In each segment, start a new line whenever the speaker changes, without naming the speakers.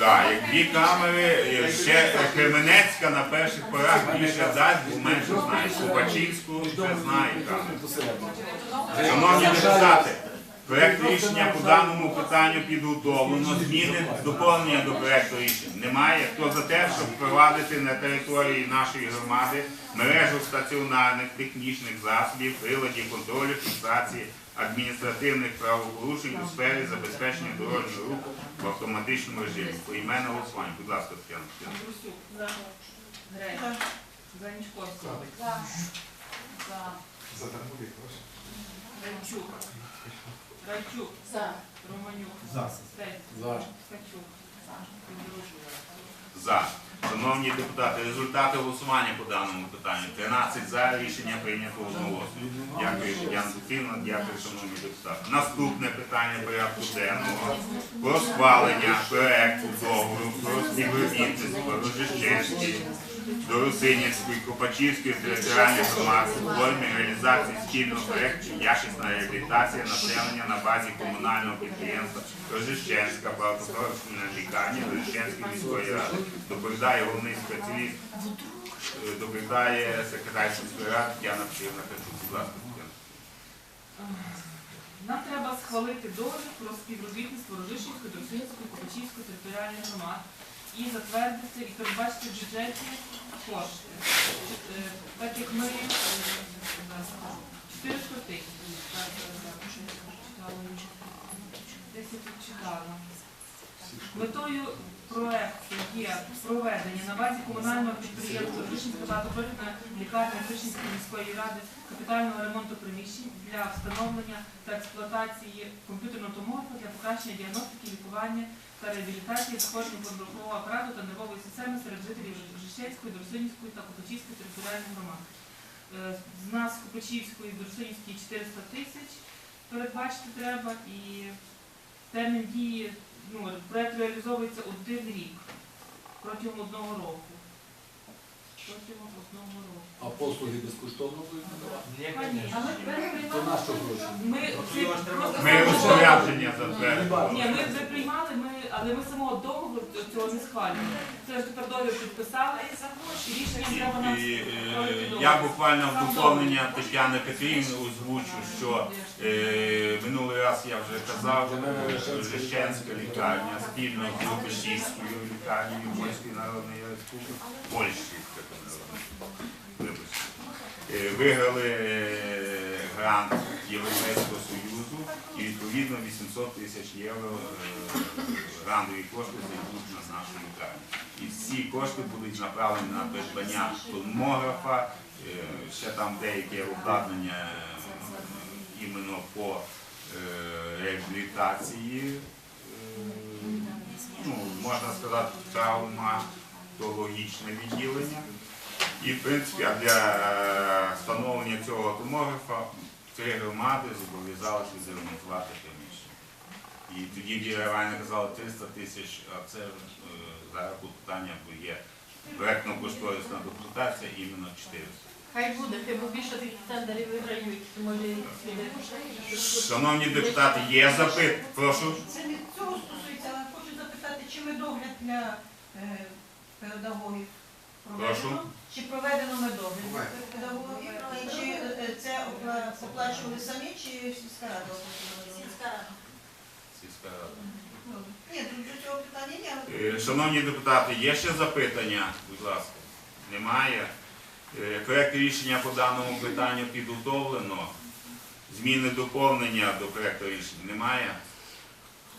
Так, як дві камери, ще Кременецька на перших порах більше дасть, бо менше знає. Кубачинську ще знає камери. Шановні депутати, проект рішення по даному питанню підготовлено. Зміни доповнення до проекту рішення немає. Хто за те, щоб впровадити на території нашої громади мережу стаціонарних технічних засобів, приладів контролю, фіксації адміністративних правопорушень у сфері забезпечення дорожнього руху в автоматичному режимі. Поіменне голосування. Будь ласка, Тетяна.
Андрусюк. Грей. Занічковський. Райчук. Райчук. Романюк. Стець. Ткачук. Підручник.
За. Шановні депутати, результати голосування по даному питанню. 13 за рішення прийнято одноголосно. Дякую, Тетяна Петрівна, дякую, шановні депутати. Наступне питання порядку денного про схвалення проекту договору про співробітництво Рожищенської до Русинівської, Копачівської територіальної громади у формі реалізації спільного проекту якісна реабілітація населення на базі комунального підприємства Рожищенська багатопрофільна лікарня Рожищенської міської ради. Доповідає головний спеціаліст, доповідає секретар сільської ради Тетяна Петрівна Качук. Будь ласка, Тетяна.
Нам треба схвалити договір про співробітництво Рожишівської, Тросинської, Копачівської територіальних громад і затвердити і передбачити в бюджеті кошти. Е, Так як ми е, скажу, 400 тисяч. Я тут читала. Метою проекту є проведення на базі комунального підприємства Вишинська багатопрофільна лікарня Вишинської міської ради капітального ремонту приміщень для встановлення та експлуатації комп'ютерного томографа для покращення діагностики, лікування та реабілітації захворювань подборкового апарату та нервової системи серед жителів Жишецької, Доросинівської та Копачівської територіальних громад. Е, З нас Копачівської і Доросинівської 400 тисяч передбачити треба і термін дії ну, проєкт реалізовується один рік протягом одного року. Протягом одного року.
А послуги безкоштовно будуть надавати?
Конечно. А ми
То на що гроші?
Ми це просто
Ми розпорядження затвердили.
ні, ми вже приймали, ми, але ми самого договору цього не схвалюємо. Це ж тепер договір підписали. І рішення треба нам
І, е, я буквально в доповнення Тетяни Петрівни озвучу, що е, минулий раз я вже казав, е, Жещенська лікарня спільно з Лукашівською лікарнею Польської Народної Республіки, Польщі, як вона називається, вибачте, е, виграли е, грант Європейського відповідно 800 тисяч євро е, грантові кошти зайдуть на нашу лікарню. І всі кошти будуть направлені на придбання томографа, е, ще там деяке обладнання е, іменно по реабілітації, ну, можна сказати, травматологічне відділення. І, в принципі, для встановлення цього томографа три громади зобов'язалися відремонтувати приміщення. І тоді Діра Іванівна казала 300 тисяч, а це е, зараз питання, бо є проєктно-кошторисна документація, іменно 400.
Хай буде, хай бо більше тих тендерів виграють, може.
Шановні депутати, є запит? Прошу.
Це не цього стосується, але хочу запитати, чи медогляд для е, педагогів проведено?
Прошу.
Чи проведено медогляд педагогів? І чи е, це оплачували самі, чи сільська рада оплачувала?
Сільська рада.
Ну, Ні, тут до цього питання є. але-
Е, Шановні депутати, є ще запитання? Будь ласка. Немає. Е, Проект рішення по даному питанню підготовлено. Зміни доповнення до проекту рішення немає.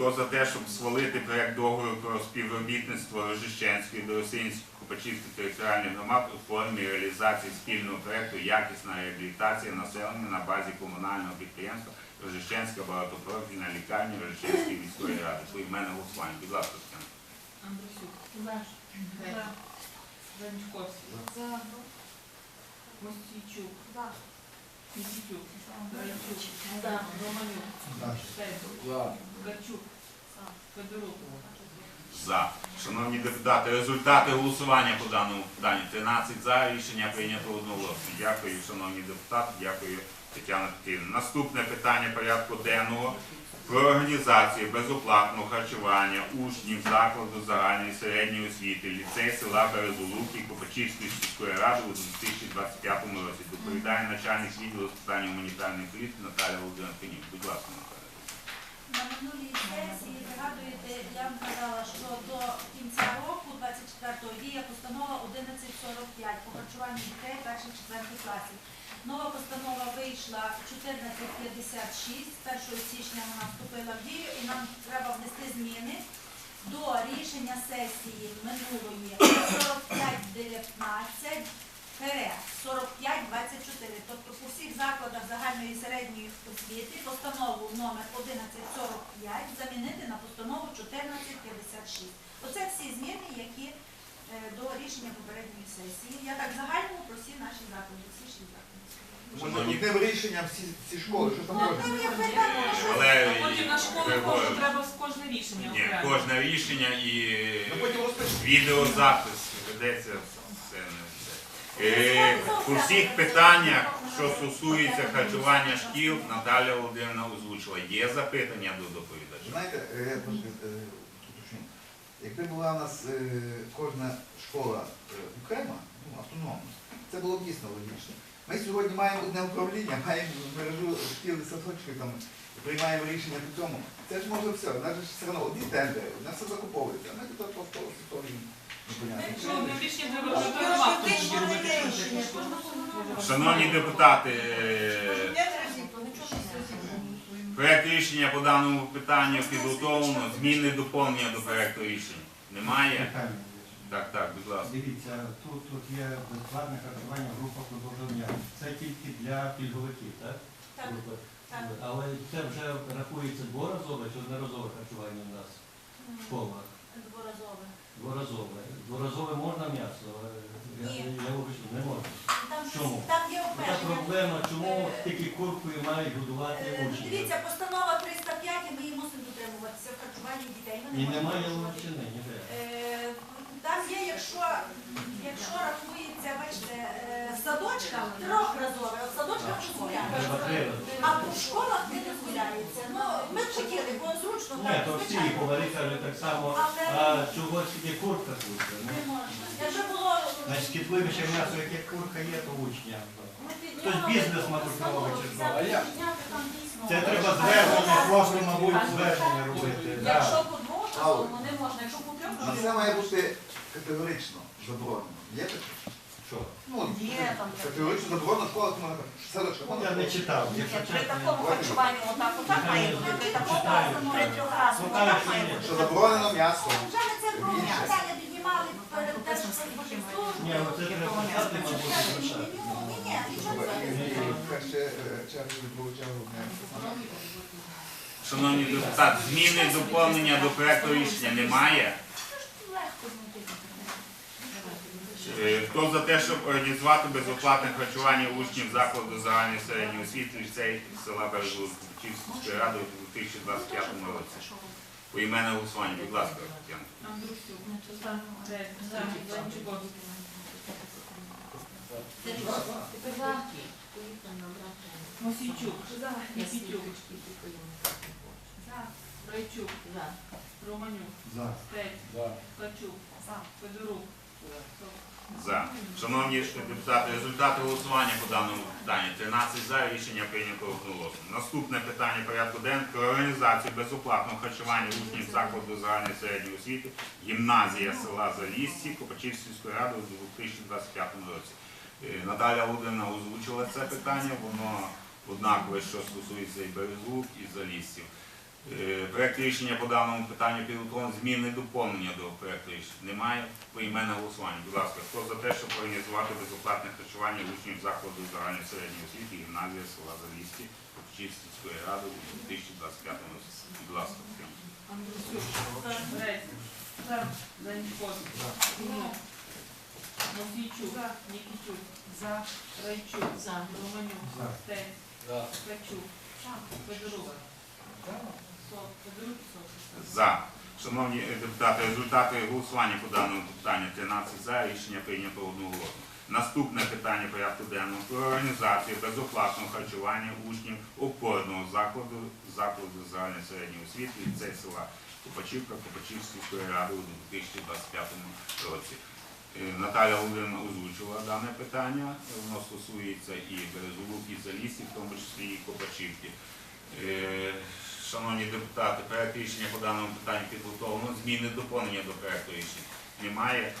Хто за те, щоб схвалити проект договору про співробітництво Рожищенської до Російської Копачівської територіальної громад у формі реалізації спільного проекту Якісна реабілітація населення на базі комунального підприємства Рожищенська багатопрофільна лікарня Рожищенської міської ради. Поіменне голосування. Будь ласка, Тетяна.
Андрусюк. Занічковський. Мостійчук. Федорук.
За. Шановні депутати, результати голосування по даному питанню. 13 за. Рішення прийнято одноголосно. Дякую, шановні депутати. Дякую, Тетяна Петрівна. Наступне питання порядку денного про організацію безоплатного харчування учнів закладу загальної середньої освіти ліцей села Березолуки Копачівської сільської ради у 2025 році. Доповідає начальник відділу з питань гуманітарної політики Наталя Володимирівна. Будь ласка, Наталя.
На минулій сесії, пригадуєте, я вам казала, що до кінця року, 24-го, діє постанова 1145 по харчуванню дітей перших четвертих класів. Нова постанова вийшла 1456, 1 січня вона вступила в дію і нам треба внести зміни до рішення сесії минулої 4519 4524, тобто по всіх закладах загальної і середньої освіти постанову номер 1145 замінити на постанову 1456. Оце всі зміни, які е, до рішення попередньої сесії. Я так загальному про всі наші заклади, всі шість заклади.
Можна одним рішенням всі, всі школи, що там
Ну,
можна?
ну, я питаю, що
А
Валерій
потім на школу кожен треба з кожне рішення
Ні,
окремо.
кожне рішення і
Ну потім розпишемо.
відеозапис ведеться все все. Е, По всіх питаннях, що стосується харчування шкіл, Наталя Володимирівна озвучила. Є запитання до доповідача?
Знаєте, е, е, уточню. Якби була у нас е, кожна школа е, окрема, ну, автономна, це було б дійсно логічно. Ми сьогодні маємо одне управління, маємо мережу шкіл і садочків, там, приймаємо рішення по цьому. Це ж може все, у нас же ж все одно одні тендери, у нас все закуповується. Ми тут просто.
Шановні депутати, проект рішення по даному питанню підготовлено. Зміни доповнення до проекту рішення. Немає? Так, так, будь ласка.
Дивіться, тут, тут є безплатне харчування в групах продовження. Це тільки для пільговиків, так?
Так, так.
Але це вже рахується дворазове чи одноразове харчування у нас в школах?
Дворазове.
Дворазове. Дворазове можна м'ясо? Я,
Ні.
я вибачу, не можна.
Там,
Чому?
там є
Така
обмеження.
проблема, чому тільки куркою мають годувати
Е,
учнів?
Дивіться, постанова 305, і ми її мусимо дотримуватися в харчуванні дітей. Ми не
І
можемо
немає
порушувати.
ловчини ніде.
Е, Там є, якщо, якщо рахується, бачите, е, в трьохразове, а в садочках дозволяється. А в школах не дозволяється. Ну, ми б хотіли, бо зручно
Ні,
так,
то всі
звичайно.
кажуть так само, а чогось тільки курка тут.
Не можна. Якщо було
Значить, шкідливіше м'ясо, яке курка є, то учня. Хтось бізнес, мабуть, робить, чи що? А як? Це треба звернення, просто, мабуть, звернення робити.
Якщо по двох часовому не можна, якщо по трьох, то
Це має бути категорично заборонено. Є таке?
Що?
Ну,
Є там
категорично заборонено школа, тому садочка.
Ну, Я не читав, якщо
Ні, при
чесно.
такому харчуванні отак отак має бути, при такому
Читаю,
при
читаю.
трьохразному
Читаю,
отак має
ні.
бути.
Що заборонено м'ясо.
Вже ми це про
Більше.
питання піднімали перед те, що
Ні, ну це треба писати, мабуть,
Ні, ні, ні, нічого не
І Краще е, чергу
Шановні депутати, зміни доповнення до проекту рішення немає. Хто за те, щоб організувати безоплатне харчування учнів закладу загальної середньої освіти ліцей села Березлук Чівської ради у 2025 році? Поіменне голосування, будь ласка, Тетяна.
Мосійчук, Нікітюк, Райчук, Романюк,
За.
Стець,
За.
Федорук,
За. Шановні депутати, результати голосування по даному питанню. 13 за рішення прийнято одноголосно. Наступне питання порядку денного про організацію безоплатного харчування учнів закладу загальної середньої освіти гімназія села Залісці Копачівської ради у 2025 році. Е, Наталя Володимирівна озвучила це питання, воно однакове, що стосується і Березлук, і Заліссів. Е, Проект рішення по даному питанню підготовлено зміни доповнення до проекту рішення. Немає поіменне голосування. Будь ласка, хто за те, щоб організувати безоплатне харчування учнів закладу загальної середньої освіти гімназія села Залісті Копчівської ради у 2025 році. Будь ласка,
Мосійчук, Райчук, Романюк,
За.
Стець,
За.
Сок, Федорук і Сок.
За. Шановні депутати, результати голосування по даному питанню 13 за. Рішення прийнято одноголосно. Наступне питання порядку денного про організацію безоплатного харчування учнів опорного закладу закладу загальної середньої освіти ліцей села Копачівка Копачівської ради у 2025 році. Е, Наталя Володимирівна озвучила дане питання. Воно стосується і Березовук, і Залісі, в тому числі і Копачівки. Шановні депутати, проект рішення по даному питанню підготовлено. Зміни доповнення до проекту рішення немає.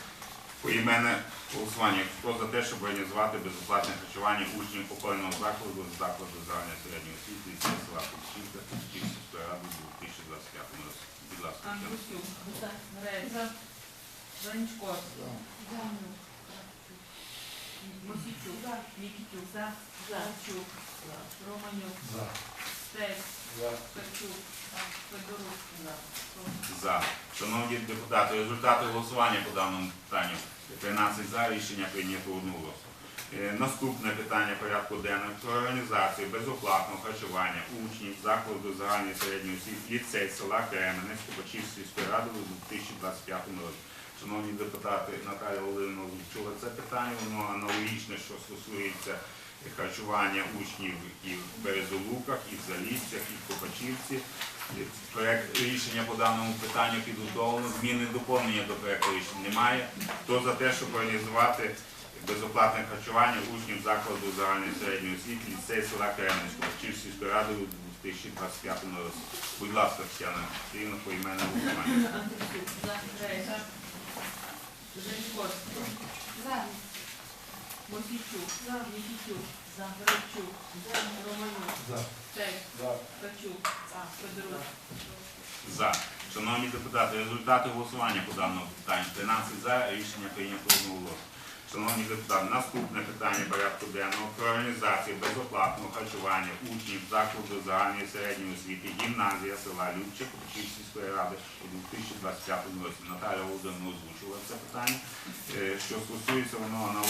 Поіменне голосування. Хто за те, щоб організувати безоплатне харчування учнів опорного закладу з закладу загальної середньої освіти і села Копачівка Київської ради у 2025 році. Будь ласка.
Андрусюк, Грець, Занечко, Мосійчук, Нікітюк, Кравчук, Романюк, Стець,
За. Шановні депутати, результати голосування по даному питанню 13 за рішення прийнято одноголосно. Е, Наступне питання порядку денного про організацію безоплатного харчування учнів закладу загальної середньої освіти ліцей села Кременець Кубачівської сільської ради у 2025 році. Шановні депутати, Наталя Володимирівна озвучила це питання, воно аналогічне, що стосується харчування учнів і в Березолуках, і в Заліссях, і в Копачівці. Проект рішення по даному питанню підготовлено. Зміни доповнення до проекту рішення немає. Хто за те, щоб організувати безоплатне харчування учнів закладу загальної середньої освіти ліцей села Кремницького Копачівської ради у 2025 році? Будь ласка, Тетяна Петрівна, по імену голосування.
Занечко, Мосійчук, Нікітюк, Гравчук, Романюк, Стець, Качук, Федорук.
За. Шановні депутати, результати голосування по даному питанню. 13 за. Рішення прийнято одноголосно. Шановні депутати, наступне питання порядку денного. Про організацію безоплатного харчування учнів закладу загальної середньої освіти гімназія села Любче Копчівської ради у 2025 році. Наталя Володимирівна озвучила це питання. Е, Що стосується воно аналогічне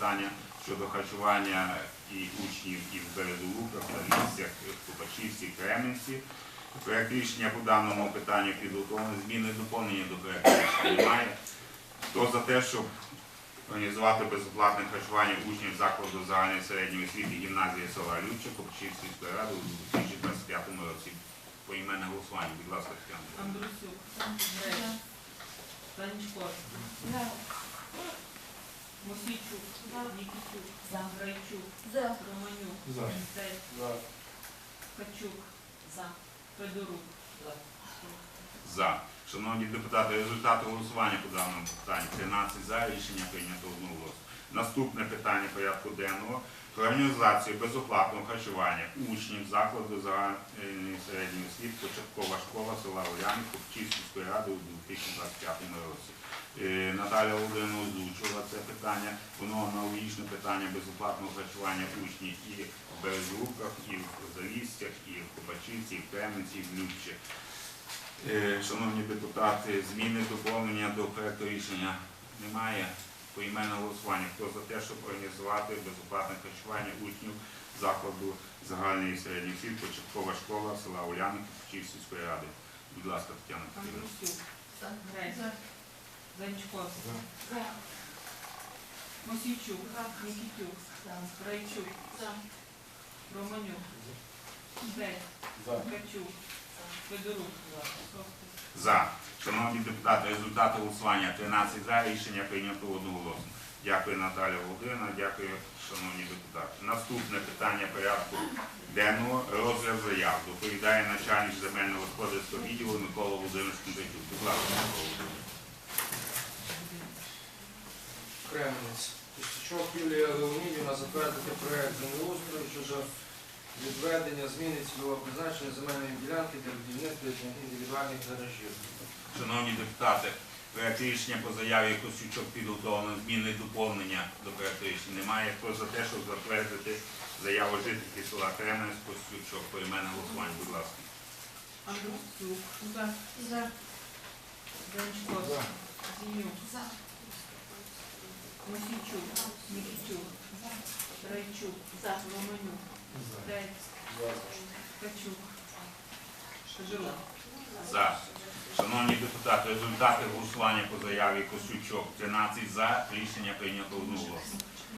питання щодо харчування і учнів і в Лісях, в Копачівці, Кременці. Проект рішення по даному питанню підготовлено. Зміни доповнення до проекту рішення немає. Хто за те, щоб організувати безоплатне харчування учнів закладу загальної середньої освіти гімназії села Любче Копчівської сільської ради у 2025 році? Поіменне голосування, будь ласка, Тетяна.
Андрусюк, Грець, Занечко, Мосійчук, Нікітюк, Грайчук, Романюк, Стець, Качук, Федорук.
За. Шановні депутати, результати голосування по даному питанню. 13 за. Рішення прийнято одноголосно. Наступне питання порядку денного про організацію безоплатного харчування учнів закладу загальної середньої освіти початкова школа села Оляни Копчівської ради у 2025 році. Е, Наталя Володимирівна озвучила це питання. Воно аналогічне питання безоплатного харчування учнів і в Березлуках, і в Залістях, і в Копачівці, і в Кременці, і в Любчі. Е, Шановні депутати, зміни доповнення до проекту рішення немає. Поіменне голосування. Хто за те, щоб організувати безоплатне харчування учнів закладу загальної середньої освіти, початкова школа села Улянки Київської ради? Будь ласка, Тетяна Петрівна.
Занечко, Мосійчук, Нікітюк, Грайчук, Романюк, Стець, Качук, Федорук.
За. Шановні депутати, результати голосування 13 за. Рішення прийнято одноголосно. Дякую, Наталя Володимирівна, дякую, шановні депутати. Наступне питання порядку денного розгляд заяв. Доповідає начальник земельного господарського відділу Микола Володимирович Кондратюк. Будь ласка, Микола Володимирович.
Кремниць. Костючок Юлія Леонідівна затвердити проект землеустрою щодо відведення зміни цільового призначення земельної ділянки для будівництва індивідуальних гаражів.
Шановні депутати, проект рішення по заяві Костючок підготовлено зміни доповнення до проекту рішення. Немає. Хто за те, щоб затвердити заяву жительки села Кременець Костючок по іменне голосування, будь ласка.
Андрусюк, Занечко, Зінюк, Мосійчук, Нікітюк, Грайчук, Романюк, Стець, Качук, Федорук.
За. Шановні депутати, результати голосування по заяві Косючок 13 за. Рішення прийнято одноголосно.